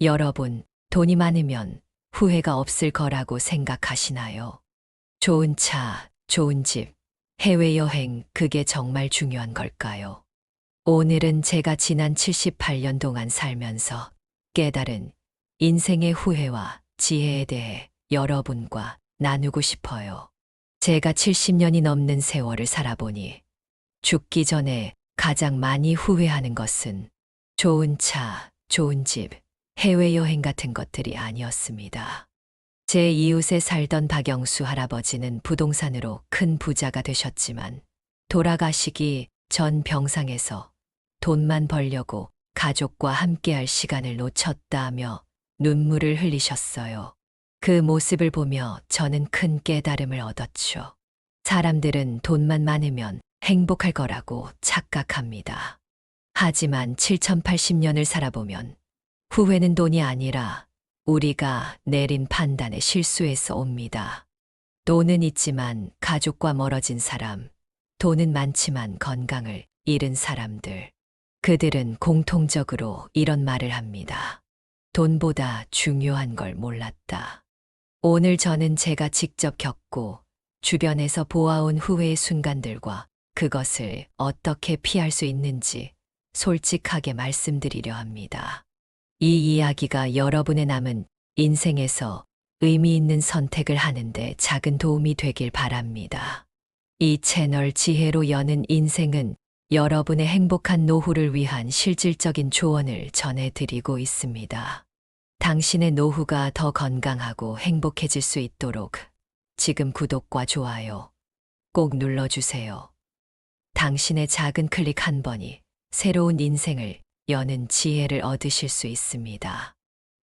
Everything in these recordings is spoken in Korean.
여러분, 돈이 많으면 후회가 없을 거라고 생각하시나요? 좋은 차, 좋은 집, 해외여행, 그게 정말 중요한 걸까요? 오늘은 제가 지난 78년 동안 살면서 깨달은 인생의 후회와 지혜에 대해 여러분과 나누고 싶어요. 제가 70년이 넘는 세월을 살아보니 죽기 전에 가장 많이 후회하는 것은 좋은 차, 좋은 집, 해외여행 같은 것들이 아니었습니다. 제 이웃에 살던 박영수 할아버지는 부동산으로 큰 부자가 되셨지만 돌아가시기 전 병상에서 돈만 벌려고 가족과 함께할 시간을 놓쳤다며 눈물을 흘리셨어요. 그 모습을 보며 저는 큰 깨달음을 얻었죠. 사람들은 돈만 많으면 행복할 거라고 착각합니다. 하지만 7080년을 살아보면 후회는 돈이 아니라 우리가 내린 판단의 실수에서 옵니다. 돈은 있지만 가족과 멀어진 사람, 돈은 많지만 건강을 잃은 사람들. 그들은 공통적으로 이런 말을 합니다. 돈보다 중요한 걸 몰랐다. 오늘 저는 제가 직접 겪고 주변에서 보아온 후회의 순간들과 그것을 어떻게 피할 수 있는지 솔직하게 말씀드리려 합니다. 이 이야기가 여러분의 남은 인생에서 의미 있는 선택을 하는데 작은 도움이 되길 바랍니다. 이 채널 지혜로 여는 인생은 여러분의 행복한 노후를 위한 실질적인 조언을 전해드리고 있습니다. 당신의 노후가 더 건강하고 행복해질 수 있도록 지금 구독과 좋아요 꼭 눌러주세요. 당신의 작은 클릭 한 번이 새로운 인생을 여는 지혜를 얻으실 수 있습니다.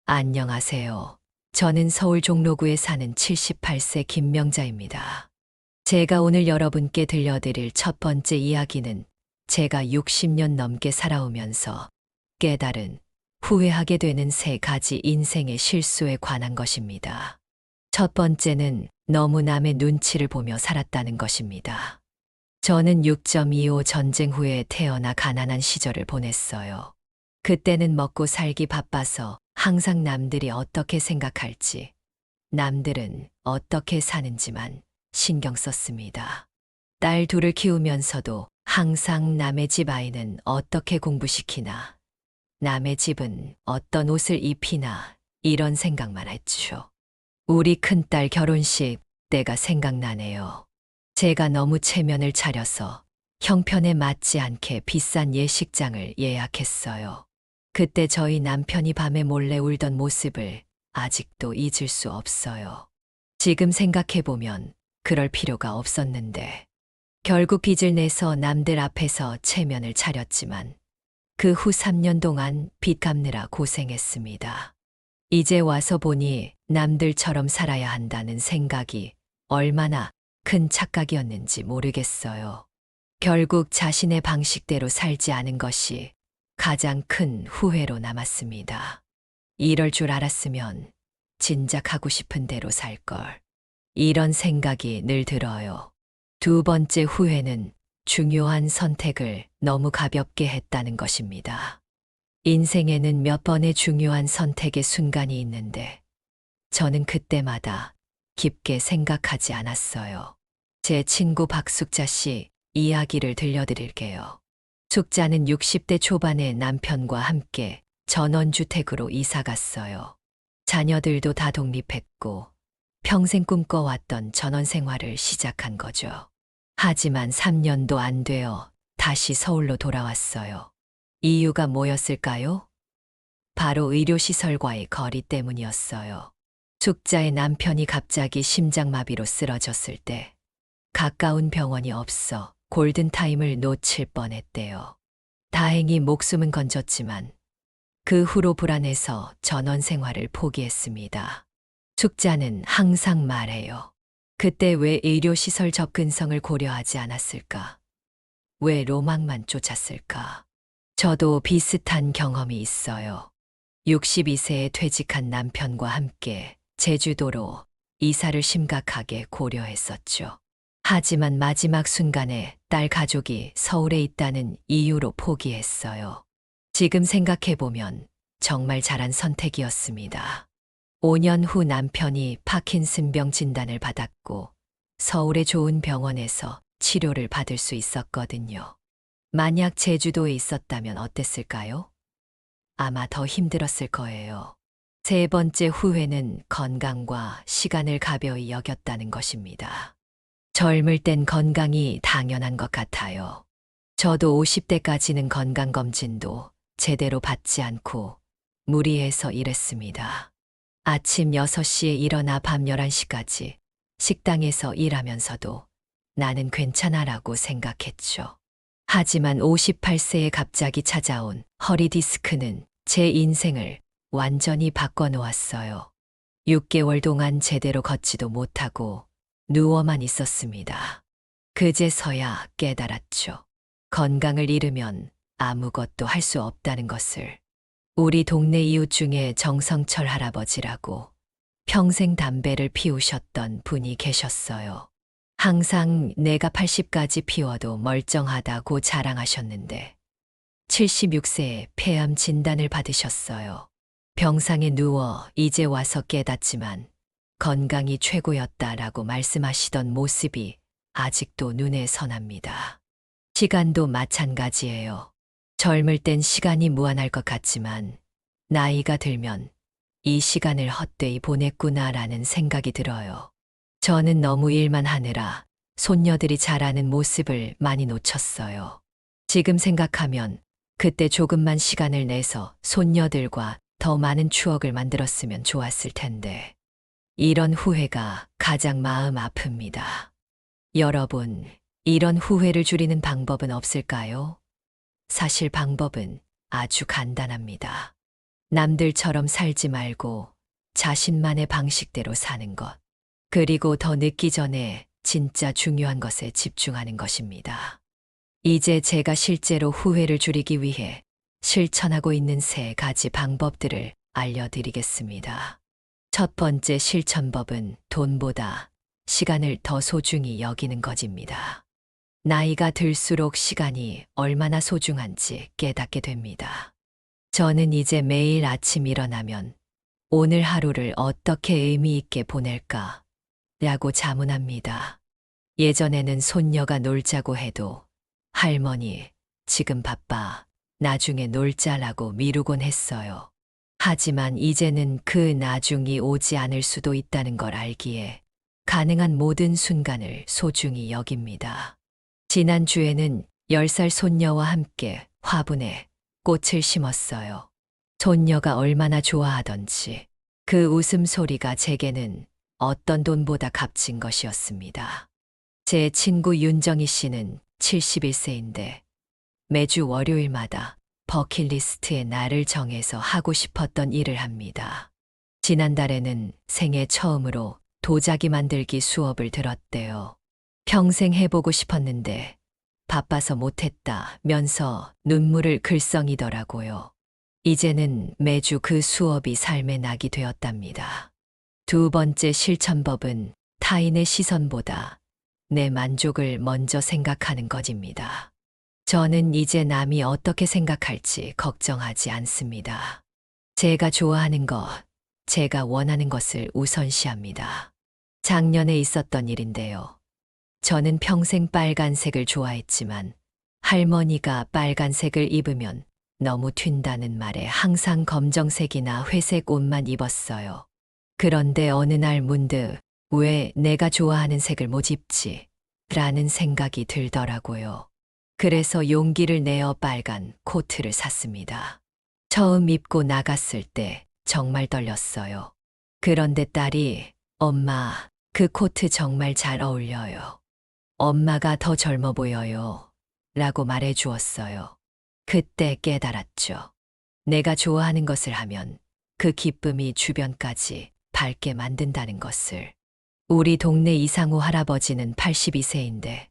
안녕하세요. 저는 서울 종로구에 사는 78세 김명자입니다. 제가 오늘 여러분께 들려드릴 첫 번째 이야기는 제가 60년 넘게 살아오면서 깨달은 후회하게 되는 세 가지 인생의 실수에 관한 것입니다. 첫 번째는 너무 남의 눈치를 보며 살았다는 것입니다. 저는 6.25 전쟁 후에 태어나 가난한 시절을 보냈어요. 그때는 먹고 살기 바빠서 항상 남들이 어떻게 생각할지, 남들은 어떻게 사는지만 신경 썼습니다. 딸 둘을 키우면서도 항상 남의 집 아이는 어떻게 공부시키나, 남의 집은 어떤 옷을 입히나, 이런 생각만 했죠. 우리 큰딸 결혼식 때가 생각나네요. 제가 너무 체면을 차려서 형편에 맞지 않게 비싼 예식장을 예약했어요. 그때 저희 남편이 밤에 몰래 울던 모습을 아직도 잊을 수 없어요. 지금 생각해보면 그럴 필요가 없었는데. 결국 빚을 내서 남들 앞에서 체면을 차렸지만 그 후 3년 동안 빚 갚느라 고생했습니다. 이제 와서 보니 남들처럼 살아야 한다는 생각이 얼마나 큰 착각이었는지 모르겠어요. 결국 자신의 방식대로 살지 않은 것이 가장 큰 후회로 남았습니다. 이럴 줄 알았으면 진작 하고 싶은 대로 살 걸. 이런 생각이 늘 들어요. 두 번째 후회는 중요한 선택을 너무 가볍게 했다는 것입니다. 인생에는 몇 번의 중요한 선택의 순간이 있는데 저는 그때마다 깊게 생각하지 않았어요. 제 친구 박숙자 씨 이야기를 들려드릴게요. 숙자는 60대 초반에 남편과 함께 전원주택으로 이사 갔어요. 자녀들도 다 독립했고 평생 꿈꿔왔던 전원 생활을 시작한 거죠. 하지만 3년도 안 되어 다시 서울로 돌아왔어요. 이유가 뭐였을까요? 바로 의료시설과의 거리 때문이었어요. 숙자의 남편이 갑자기 심장마비로 쓰러졌을 때 가까운 병원이 없어 골든타임을 놓칠 뻔했대요. 다행히 목숨은 건졌지만 그 후로 불안해서 전원 생활을 포기했습니다. 숙자는 항상 말해요. 그때 왜 의료시설 접근성을 고려하지 않았을까? 왜 로망만 쫓았을까? 저도 비슷한 경험이 있어요. 62세에 퇴직한 남편과 함께 제주도로 이사를 심각하게 고려했었죠. 하지만 마지막 순간에 딸 가족이 서울에 있다는 이유로 포기했어요. 지금 생각해보면 정말 잘한 선택이었습니다. 5년 후 남편이 파킨슨병 진단을 받았고 서울의 좋은 병원에서 치료를 받을 수 있었거든요. 만약 제주도에 있었다면 어땠을까요? 아마 더 힘들었을 거예요. 세 번째 후회는 건강과 시간을 가벼이 여겼다는 것입니다. 젊을 땐 건강이 당연한 것 같아요. 저도 50대까지는 건강검진도 제대로 받지 않고 무리해서 일했습니다. 아침 6시에 일어나 밤 11시까지 식당에서 일하면서도 나는 괜찮아라고 생각했죠. 하지만 58세에 갑자기 찾아온 허리 디스크는 제 인생을 완전히 바꿔놓았어요. 6개월 동안 제대로 걷지도 못하고 누워만 있었습니다. 그제서야 깨달았죠. 건강을 잃으면 아무것도 할 수 없다는 것을. 우리 동네 이웃 중에 정성철 할아버지라고 평생 담배를 피우셨던 분이 계셨어요. 항상 내가 80까지 피워도 멀쩡하다고 자랑하셨는데 76세에 폐암 진단을 받으셨어요. 병상에 누워 이제 와서 깨닫지만 건강이 최고였다라고 말씀하시던 모습이 아직도 눈에 선합니다. 시간도 마찬가지예요. 젊을 땐 시간이 무한할 것 같지만 나이가 들면 이 시간을 헛되이 보냈구나라는 생각이 들어요. 저는 너무 일만 하느라 손녀들이 자라는 모습을 많이 놓쳤어요. 지금 생각하면 그때 조금만 시간을 내서 손녀들과 더 많은 추억을 만들었으면 좋았을 텐데. 이런 후회가 가장 마음 아픕니다. 여러분, 이런 후회를 줄이는 방법은 없을까요? 사실 방법은 아주 간단합니다. 남들처럼 살지 말고 자신만의 방식대로 사는 것. 그리고 더 늦기 전에 진짜 중요한 것에 집중하는 것입니다. 이제 제가 실제로 후회를 줄이기 위해 실천하고 있는 세 가지 방법들을 알려드리겠습니다. 첫 번째 실천법은 돈보다 시간을 더 소중히 여기는 것입니다. 나이가 들수록 시간이 얼마나 소중한지 깨닫게 됩니다. 저는 이제 매일 아침 일어나면 오늘 하루를 어떻게 의미 있게 보낼까? 라고 자문합니다. 예전에는 손녀가 놀자고 해도 할머니, 지금 바빠. 나중에 놀자라고 미루곤 했어요. 하지만 이제는 그 나중이 오지 않을 수도 있다는 걸 알기에 가능한 모든 순간을 소중히 여깁니다. 지난주에는 10살 손녀와 함께 화분에 꽃을 심었어요. 손녀가 얼마나 좋아하던지 그 웃음소리가 제게는 어떤 돈보다 값진 것이었습니다. 제 친구 윤정희 씨는 71세인데 매주 월요일마다 버킷리스트에 날을 정해서 하고 싶었던 일을 합니다. 지난달에는 생애 처음으로 도자기 만들기 수업을 들었대요. 평생 해보고 싶었는데 바빠서 못했다면서 눈물을 글썽이더라고요. 이제는 매주 그 수업이 삶의 낙이 되었답니다. 두 번째 실천법은 타인의 시선보다 내 만족을 먼저 생각하는 것입니다. 저는 이제 남이 어떻게 생각할지 걱정하지 않습니다. 제가 좋아하는 것, 제가 원하는 것을 우선시합니다. 작년에 있었던 일인데요. 저는 평생 빨간색을 좋아했지만 할머니가 빨간색을 입으면 너무 튄다는 말에 항상 검정색이나 회색 옷만 입었어요. 그런데 어느 날 문득 왜 내가 좋아하는 색을 못 입지? 라는 생각이 들더라고요. 그래서 용기를 내어 빨간 코트를 샀습니다. 처음 입고 나갔을 때 정말 떨렸어요. 그런데 딸이 엄마, 그 코트 정말 잘 어울려요. 엄마가 더 젊어 보여요. 라고 말해 주었어요. 그때 깨달았죠. 내가 좋아하는 것을 하면 그 기쁨이 주변까지 밝게 만든다는 것을. 우리 동네 이상우 할아버지는 82세인데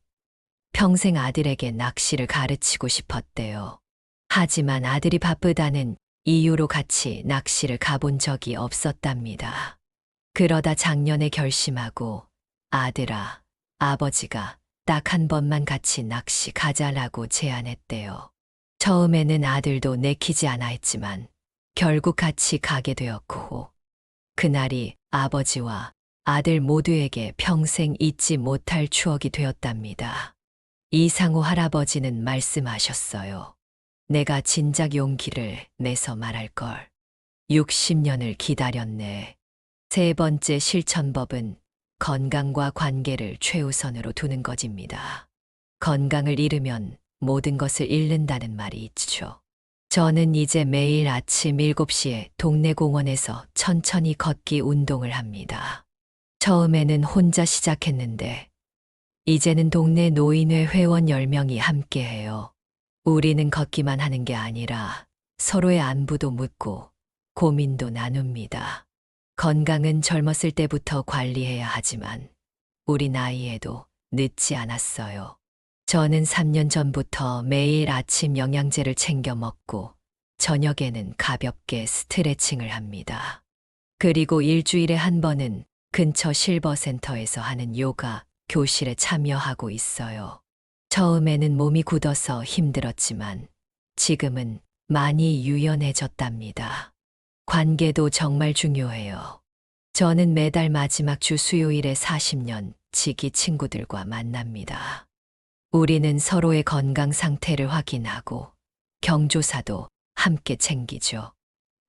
평생 아들에게 낚시를 가르치고 싶었대요. 하지만 아들이 바쁘다는 이유로 같이 낚시를 가본 적이 없었답니다. 그러다 작년에 결심하고 아들아, 아버지가 딱 한 번만 같이 낚시 가자라고 제안했대요. 처음에는 아들도 내키지 않아 했지만 결국 같이 가게 되었고, 그날이 아버지와 아들 모두에게 평생 잊지 못할 추억이 되었답니다. 이상호 할아버지는 말씀하셨어요. 내가 진작 용기를 내서 말할 걸. 60년을 기다렸네. 세 번째 실천법은 건강과 관계를 최우선으로 두는 것입니다. 건강을 잃으면 모든 것을 잃는다는 말이 있죠. 저는 이제 매일 아침 7시에 동네 공원에서 천천히 걷기 운동을 합니다. 처음에는 혼자 시작했는데, 이제는 동네 노인회 회원 10명이 함께해요. 우리는 걷기만 하는 게 아니라 서로의 안부도 묻고 고민도 나눕니다. 건강은 젊었을 때부터 관리해야 하지만 우리 나이에도 늦지 않았어요. 저는 3년 전부터 매일 아침 영양제를 챙겨 먹고 저녁에는 가볍게 스트레칭을 합니다. 그리고 일주일에 한 번은 근처 실버센터에서 하는 요가 교실에 참여하고 있어요. 처음에는 몸이 굳어서 힘들었지만 지금은 많이 유연해졌답니다. 관계도 정말 중요해요. 저는 매달 마지막 주 수요일에 40년 지기 친구들과 만납니다. 우리는 서로의 건강 상태를 확인하고 경조사도 함께 챙기죠.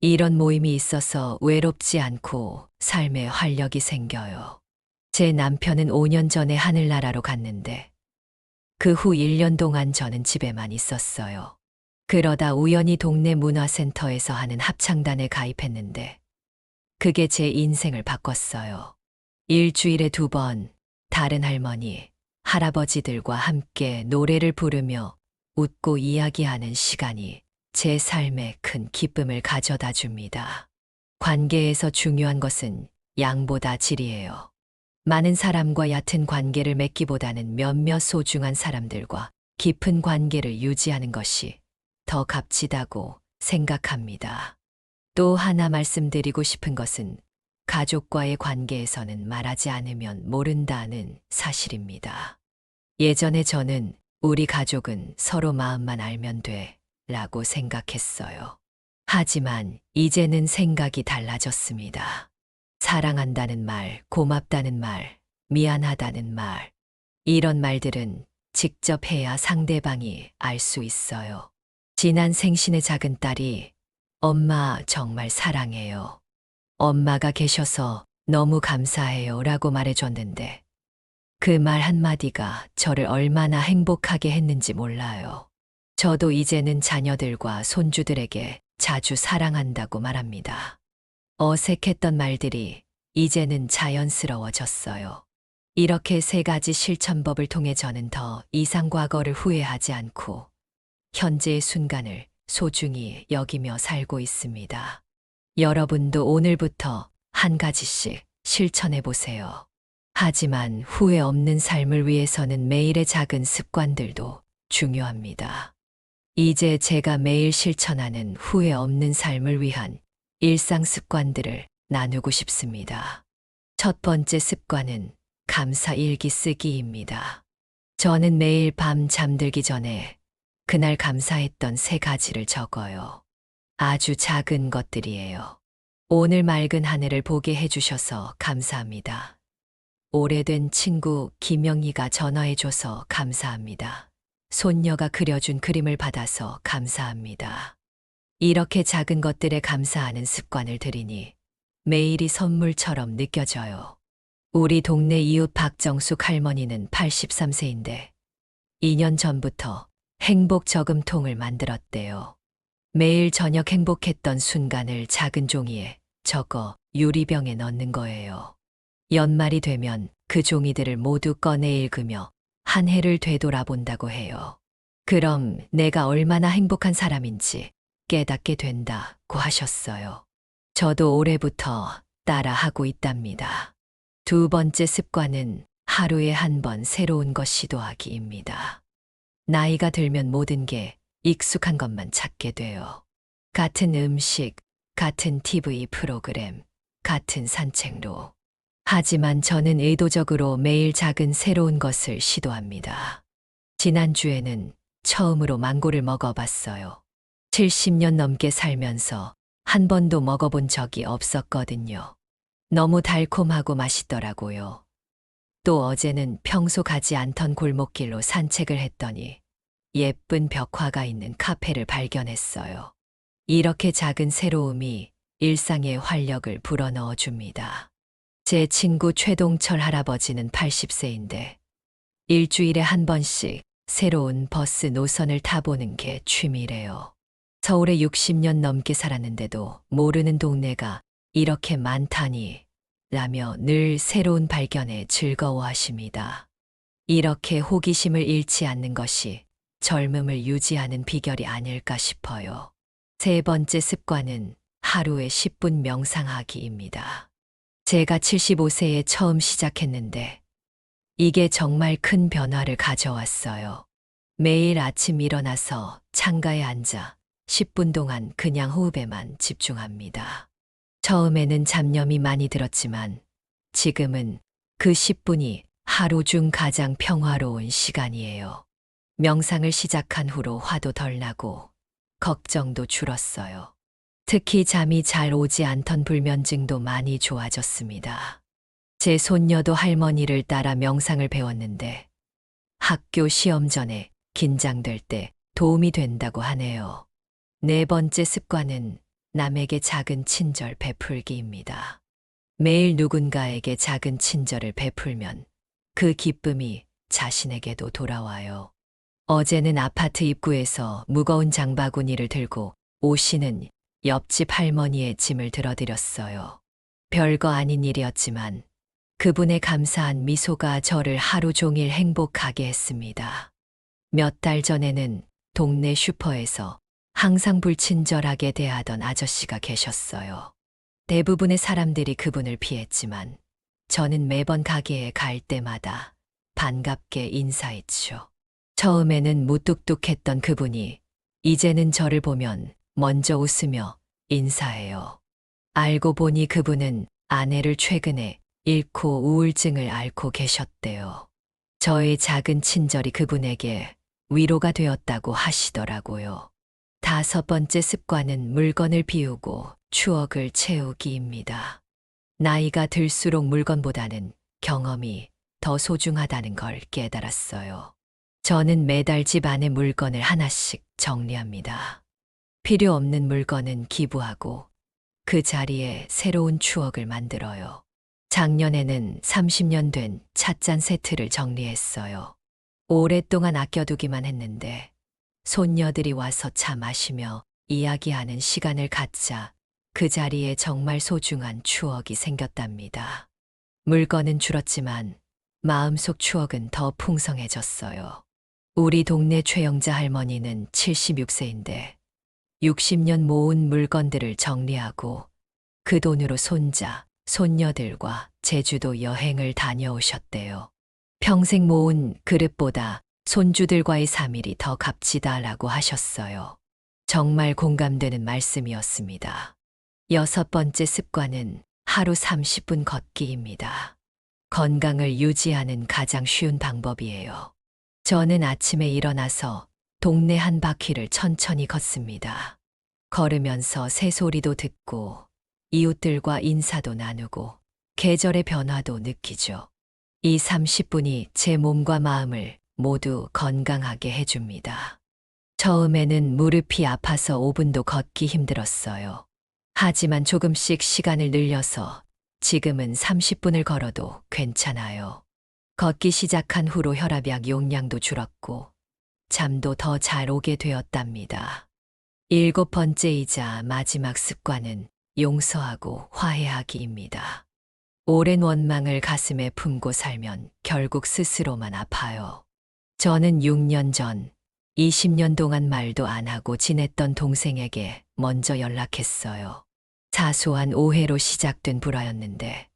이런 모임이 있어서 외롭지 않고 삶에 활력이 생겨요. 제 남편은 5년 전에 하늘나라로 갔는데 그 후 1년 동안 저는 집에만 있었어요. 그러다 우연히 동네 문화센터에서 하는 합창단에 가입했는데 그게 제 인생을 바꿨어요. 일주일에 두 번 다른 할머니, 할아버지들과 함께 노래를 부르며 웃고 이야기하는 시간이 제 삶에 큰 기쁨을 가져다 줍니다. 관계에서 중요한 것은 양보다 질이에요. 많은 사람과 얕은 관계를 맺기보다는 몇몇 소중한 사람들과 깊은 관계를 유지하는 것이 더 값지다고 생각합니다. 또 하나 말씀드리고 싶은 것은 가족과의 관계에서는 말하지 않으면 모른다는 사실입니다. 예전에 저는 우리 가족은 서로 마음만 알면 돼 라고 생각했어요. 하지만 이제는 생각이 달라졌습니다. 사랑한다는 말, 고맙다는 말, 미안하다는 말. 이런 말들은 직접 해야 상대방이 알 수 있어요. 지난 생신의 작은 딸이 엄마 정말 사랑해요. 엄마가 계셔서 너무 감사해요 라고 말해줬는데 그 말 한마디가 저를 얼마나 행복하게 했는지 몰라요. 저도 이제는 자녀들과 손주들에게 자주 사랑한다고 말합니다. 어색했던 말들이 이제는 자연스러워졌어요. 이렇게 세 가지 실천법을 통해 저는 더 이상 과거를 후회하지 않고 현재의 순간을 소중히 여기며 살고 있습니다. 여러분도 오늘부터 한 가지씩 실천해 보세요. 하지만 후회 없는 삶을 위해서는 매일의 작은 습관들도 중요합니다. 이제 제가 매일 실천하는 후회 없는 삶을 위한 일상 습관들을 나누고 싶습니다. 첫 번째 습관은 감사 일기 쓰기입니다. 저는 매일 밤 잠들기 전에 그날 감사했던 세 가지를 적어요. 아주 작은 것들이에요. 오늘 맑은 하늘을 보게 해주셔서 감사합니다. 오래된 친구 김영희가 전화해줘서 감사합니다. 손녀가 그려준 그림을 받아서 감사합니다. 이렇게 작은 것들에 감사하는 습관을 들이니 매일이 선물처럼 느껴져요. 우리 동네 이웃 박정숙 할머니는 83세인데 2년 전부터 행복 저금통을 만들었대요. 매일 저녁 행복했던 순간을 작은 종이에 적어 유리병에 넣는 거예요. 연말이 되면 그 종이들을 모두 꺼내 읽으며 한 해를 되돌아본다고 해요. 그럼 내가 얼마나 행복한 사람인지 깨닫게 된다고 하셨어요. 저도 올해부터 따라 하고 있답니다. 두 번째 습관은 하루에 한 번 새로운 것 시도하기입니다. 나이가 들면 모든 게 익숙한 것만 찾게 돼요. 같은 음식, 같은 TV 프로그램, 같은 산책로. 하지만 저는 의도적으로 매일 작은 새로운 것을 시도합니다. 지난주에는 처음으로 망고를 먹어봤어요. 70년 넘게 살면서 한 번도 먹어본 적이 없었거든요. 너무 달콤하고 맛있더라고요. 또 어제는 평소 가지 않던 골목길로 산책을 했더니 예쁜 벽화가 있는 카페를 발견했어요. 이렇게 작은 새로움이 일상의 활력을 불어넣어 줍니다. 제 친구 최동철 할아버지는 80세인데 일주일에 한 번씩 새로운 버스 노선을 타보는 게 취미래요. 서울에 60년 넘게 살았는데도 모르는 동네가 이렇게 많다니 라며 늘 새로운 발견에 즐거워하십니다. 이렇게 호기심을 잃지 않는 것이 젊음을 유지하는 비결이 아닐까 싶어요. 세 번째 습관은 하루에 10분 명상하기입니다. 제가 75세에 처음 시작했는데 이게 정말 큰 변화를 가져왔어요. 매일 아침 일어나서 창가에 앉아 10분 동안 그냥 호흡에만 집중합니다. 처음에는 잡념이 많이 들었지만 지금은 그 10분이 하루 중 가장 평화로운 시간이에요. 명상을 시작한 후로 화도 덜 나고 걱정도 줄었어요. 특히 잠이 잘 오지 않던 불면증도 많이 좋아졌습니다. 제 손녀도 할머니를 따라 명상을 배웠는데 학교 시험 전에 긴장될 때 도움이 된다고 하네요. 네 번째 습관은 남에게 작은 친절 베풀기입니다. 매일 누군가에게 작은 친절을 베풀면 그 기쁨이 자신에게도 돌아와요. 어제는 아파트 입구에서 무거운 장바구니를 들고 오시는 옆집 할머니의 짐을 들어드렸어요. 별거 아닌 일이었지만 그분의 감사한 미소가 저를 하루 종일 행복하게 했습니다. 몇 달 전에는 동네 슈퍼에서 항상 불친절하게 대하던 아저씨가 계셨어요. 대부분의 사람들이 그분을 피했지만 저는 매번 가게에 갈 때마다 반갑게 인사했죠. 처음에는 무뚝뚝했던 그분이 이제는 저를 보면 먼저 웃으며 인사해요. 알고 보니 그분은 아내를 최근에 잃고 우울증을 앓고 계셨대요. 저의 작은 친절이 그분에게 위로가 되었다고 하시더라고요. 다섯 번째 습관은 물건을 비우고 추억을 채우기입니다. 나이가 들수록 물건보다는 경험이 더 소중하다는 걸 깨달았어요. 저는 매달 집 안에 물건을 하나씩 정리합니다. 필요 없는 물건은 기부하고 그 자리에 새로운 추억을 만들어요. 작년에는 30년 된 찻잔 세트를 정리했어요. 오랫동안 아껴두기만 했는데 손녀들이 와서 차 마시며 이야기하는 시간을 갖자 그 자리에 정말 소중한 추억이 생겼답니다. 물건은 줄었지만 마음속 추억은 더 풍성해졌어요. 우리 동네 최영자 할머니는 76세인데 60년 모은 물건들을 정리하고 그 돈으로 손자, 손녀들과 제주도 여행을 다녀오셨대요. 평생 모은 그릇보다 손주들과의 3일이 더 값지다라고 하셨어요. 정말 공감되는 말씀이었습니다. 여섯 번째 습관은 하루 30분 걷기입니다. 건강을 유지하는 가장 쉬운 방법이에요. 저는 아침에 일어나서 동네 한 바퀴를 천천히 걷습니다. 걸으면서 새소리도 듣고 이웃들과 인사도 나누고 계절의 변화도 느끼죠. 이 30분이 제 몸과 마음을 모두 건강하게 해줍니다. 처음에는 무릎이 아파서 5분도 걷기 힘들었어요. 하지만 조금씩 시간을 늘려서 지금은 30분을 걸어도 괜찮아요. 걷기 시작한 후로 혈압약 용량도 줄었고 잠도 더 잘 오게 되었답니다. 일곱 번째이자 마지막 습관은 용서하고 화해하기입니다. 오랜 원망을 가슴에 품고 살면 결국 스스로만 아파요. 저는 6년 전 20년 동안 말도 안 하고 지냈던 동생에게 먼저 연락했어요. 사소한 오해로 시작된 불화였는데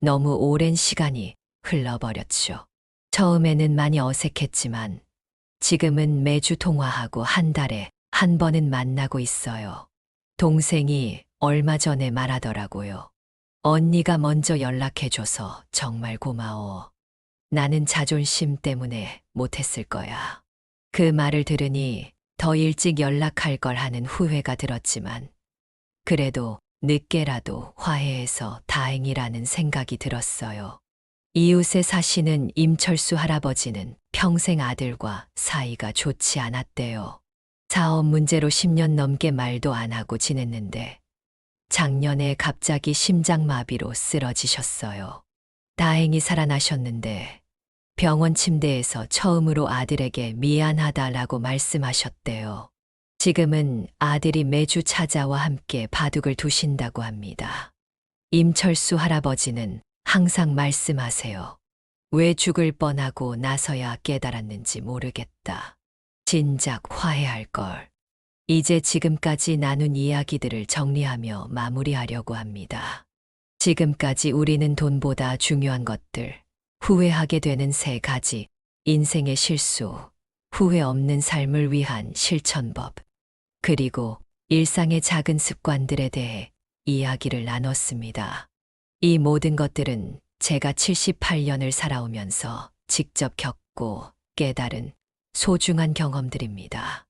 너무 오랜 시간이 흘러버렸죠. 처음에는 많이 어색했지만 지금은 매주 통화하고 한 달에 한 번은 만나고 있어요. 동생이 얼마 전에 말하더라고요. 언니가 먼저 연락해줘서 정말 고마워. 나는 자존심 때문에 못했을 거야. 그 말을 들으니 더 일찍 연락할 걸 하는 후회가 들었지만 그래도 늦게라도 화해해서 다행이라는 생각이 들었어요. 이웃에 사시는 임철수 할아버지는 평생 아들과 사이가 좋지 않았대요. 사업 문제로 10년 넘게 말도 안 하고 지냈는데 작년에 갑자기 심장마비로 쓰러지셨어요. 다행히 살아나셨는데 병원 침대에서 처음으로 아들에게 미안하다라고 말씀하셨대요. 지금은 아들이 매주 찾아와 함께 바둑을 두신다고 합니다. 임철수 할아버지는 항상 말씀하세요. 왜 죽을 뻔하고 나서야 깨달았는지 모르겠다. 진작 화해할 걸. 이제 지금까지 나눈 이야기들을 정리하며 마무리하려고 합니다. 지금까지 우리는 돈보다 중요한 것들, 후회하게 되는 세 가지, 인생의 실수, 후회 없는 삶을 위한 실천법, 그리고 일상의 작은 습관들에 대해 이야기를 나눴습니다. 이 모든 것들은 제가 78년을 살아오면서 직접 겪고 깨달은 소중한 경험들입니다.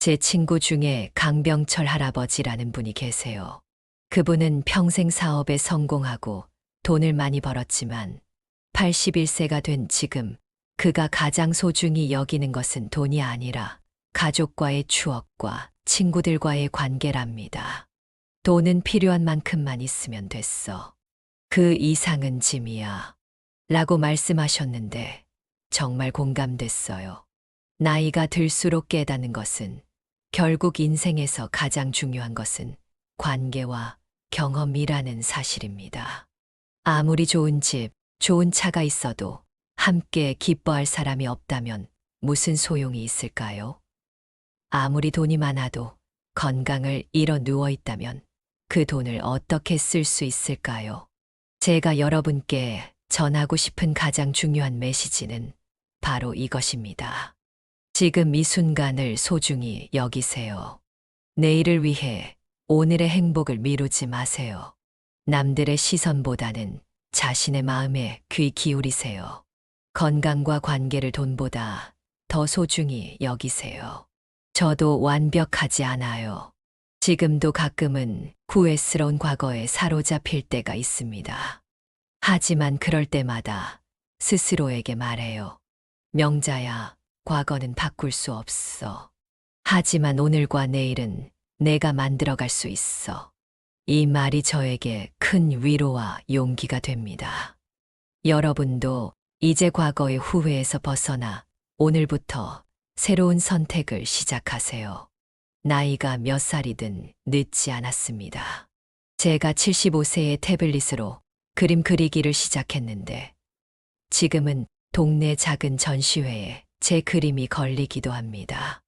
제 친구 중에 강병철 할아버지라는 분이 계세요. 그분은 평생 사업에 성공하고 돈을 많이 벌었지만 81세가 된 지금 그가 가장 소중히 여기는 것은 돈이 아니라 가족과의 추억과 친구들과의 관계랍니다. 돈은 필요한 만큼만 있으면 됐어. 그 이상은 짐이야. 라고 말씀하셨는데 정말 공감됐어요. 나이가 들수록 깨닫는 것은 결국 인생에서 가장 중요한 것은 관계와 경험이라는 사실입니다. 아무리 좋은 집, 좋은 차가 있어도 함께 기뻐할 사람이 없다면 무슨 소용이 있을까요? 아무리 돈이 많아도 건강을 잃어 누워 있다면 그 돈을 어떻게 쓸 수 있을까요? 제가 여러분께 전하고 싶은 가장 중요한 메시지는 바로 이것입니다. 지금 이 순간을 소중히 여기세요. 내일을 위해 오늘의 행복을 미루지 마세요. 남들의 시선보다는 자신의 마음에 귀 기울이세요. 건강과 관계를 돈보다 더 소중히 여기세요. 저도 완벽하지 않아요. 지금도 가끔은 후회스러운 과거에 사로잡힐 때가 있습니다. 하지만 그럴 때마다 스스로에게 말해요. 명자야, 과거는 바꿀 수 없어. 하지만 오늘과 내일은 내가 만들어갈 수 있어. 이 말이 저에게 큰 위로와 용기가 됩니다. 여러분도 이제 과거의 후회에서 벗어나 오늘부터 새로운 선택을 시작하세요. 나이가 몇 살이든 늦지 않았습니다. 제가 75세의 태블릿으로 그림 그리기를 시작했는데 지금은 동네 작은 전시회에 제 그림이 걸리기도 합니다.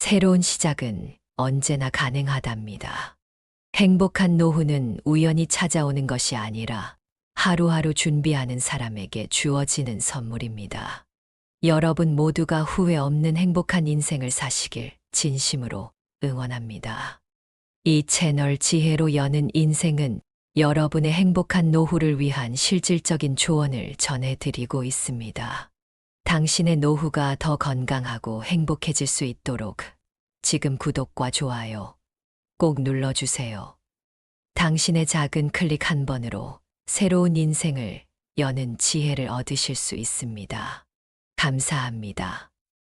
새로운 시작은 언제나 가능하답니다. 행복한 노후는 우연히 찾아오는 것이 아니라 하루하루 준비하는 사람에게 주어지는 선물입니다. 여러분 모두가 후회 없는 행복한 인생을 사시길 진심으로 응원합니다. 이 채널 지혜로 여는 인생은 여러분의 행복한 노후를 위한 실질적인 조언을 전해드리고 있습니다. 당신의 노후가 더 건강하고 행복해질 수 있도록 지금 구독과 좋아요 꼭 눌러주세요. 당신의 작은 클릭 한 번으로 새로운 인생을 여는 지혜를 얻으실 수 있습니다. 감사합니다.